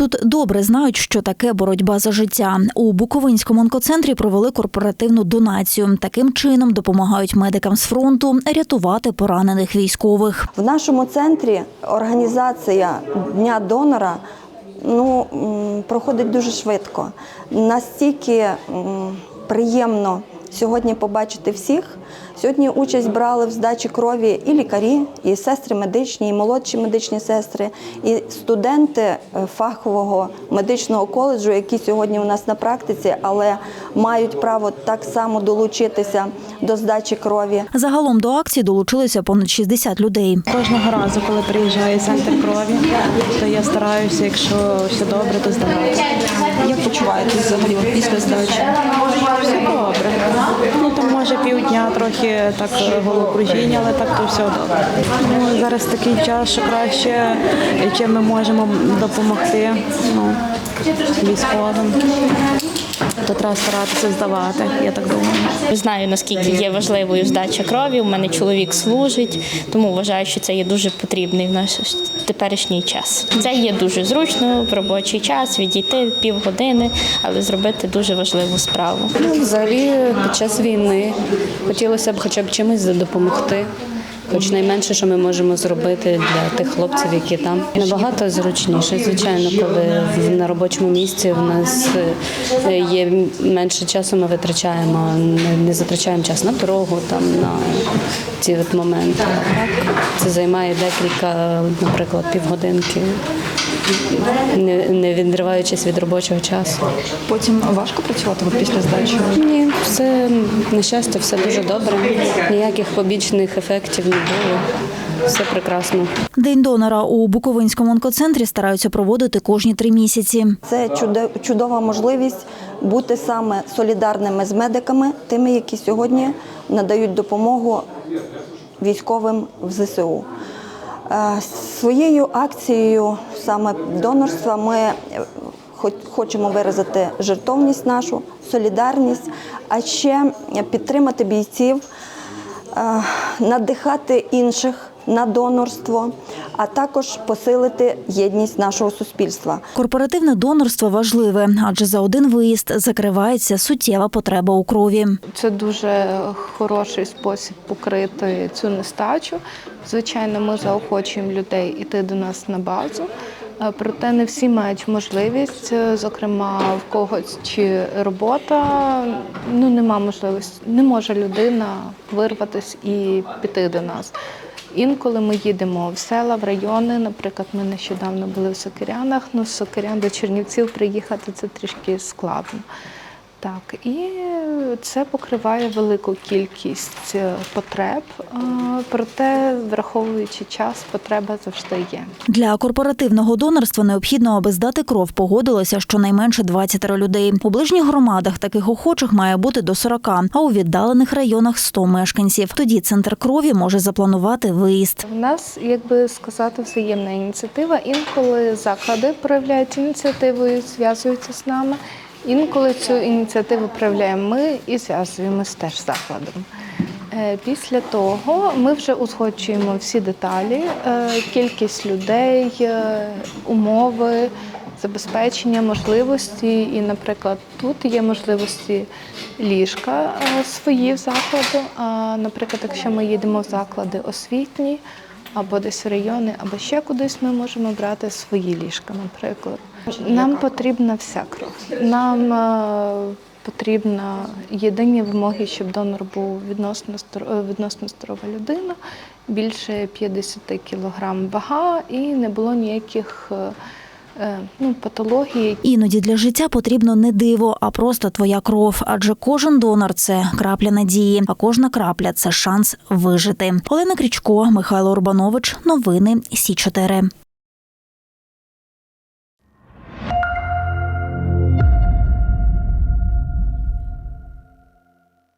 Тут добре знають, що таке боротьба за життя. У Буковинському онкоцентрі провели корпоративну донацію. Таким чином допомагають медикам з фронту рятувати поранених військових. В нашому центрі організація Дня донора ну, проходить дуже швидко. Настільки приємно сьогодні побачити всіх. Сьогодні участь брали в здачі крові і лікарі, і сестри медичні, і молодші медичні сестри, і студенти е, фахового медичного коледжу, які сьогодні у нас на практиці, але мають право так само долучитися до здачі крові. Загалом до акції долучилися понад 60 людей. Кожного разу, коли приїжджає центр крові, я стараюся, якщо все добре, то здавати. Як почуваєтесь взагалі після здачі? Все добре. Ну там може півдня трохи так головокружіння, але так то все добре. Ну зараз такий час, що краще, чим ми можемо допомогти ну, військовим. То треба старатися здавати, я так думаю. Знаю наскільки є важливою здача крові. У мене чоловік служить, тому вважаю, що це є дуже потрібний в наш теперішній час. Це є дуже зручно в робочий час відійти півгодини, але зробити дуже важливу справу. Ну, взагалі, під час війни хотілося б хоча б чимось допомогти. Хоч найменше, що ми можемо зробити для тих хлопців, які там набагато зручніше. Звичайно, коли на робочому місці в нас е, є менше часу, ми витрачаємо, не, затрачаємо час на дорогу, там на ці от моменти. Так це займає декілька, наприклад, півгодинки, не, не відриваючись від робочого часу. Потім важко працювати після здачі? Ні, все на щастя, все дуже добре. Ніяких побічних ефектів не було. Все прекрасно. День донора у Буковинському онкоцентрі стараються проводити кожні три місяці. Це чудо- чудова можливість бути саме солідарними з медиками, тими, які сьогодні надають допомогу військовим в ЗСУ. Е, Своєю акцією саме донорства ми е, хочемо виразити жертовність нашу, солідарність, а ще підтримати бійців, е, надихати інших на донорство, а також посилити єдність нашого суспільства. Корпоративне донорство важливе, адже за один виїзд закривається суттєва потреба у крові. Це дуже хороший спосіб покрити цю нестачу. Звичайно, ми заохочуємо людей іти до нас на базу. Е, Проте не всі мають можливість, е, зокрема, в когось чи робота ну нема можливості, не може людина вирватися і піти до нас. Інколи ми їдемо в села, в райони. Наприклад, ми нещодавно були в Сокирянах. Ну, з Сокирян до Чернівців приїхати це трішки складно. Так, і це покриває велику кількість е, потреб, е, проте, враховуючи час, потреба завжди є. Для корпоративного донорства необхідно, аби здати кров, погодилося щонайменше 20 людей. У ближніх громадах таких охочих має бути до 40, а у віддалених районах 100 мешканців. Тоді центр крові може запланувати виїзд. У нас, як би сказати, взаємна ініціатива. Інколи заклади проявляють ініціативою, зв'язуються з нами. Інколи цю ініціативу проявляємо ми і зв'язуємося теж з закладом. Е, Після того ми вже узгоджуємо всі деталі, е, кількість людей, е, умови, забезпечення, можливості. І, наприклад, тут є можливості ліжка свої в закладу. А, наприклад, якщо ми їдемо в заклади освітні або десь в райони, або ще кудись, ми можемо брати свої ліжка, наприклад. Нам потрібна вся кров. Нам е, потрібна єдині вимоги, щоб донор був відносно е, відносно здорова людина, більше 50 кілограм вага і не було ніяких е, ну, патологій, Іноді для життя потрібно не диво, а просто твоя кров. Адже кожен донор це крапля надії, а кожна крапля це шанс вижити. Олена Крічко, Михайло Урбанович. Новини Сі 4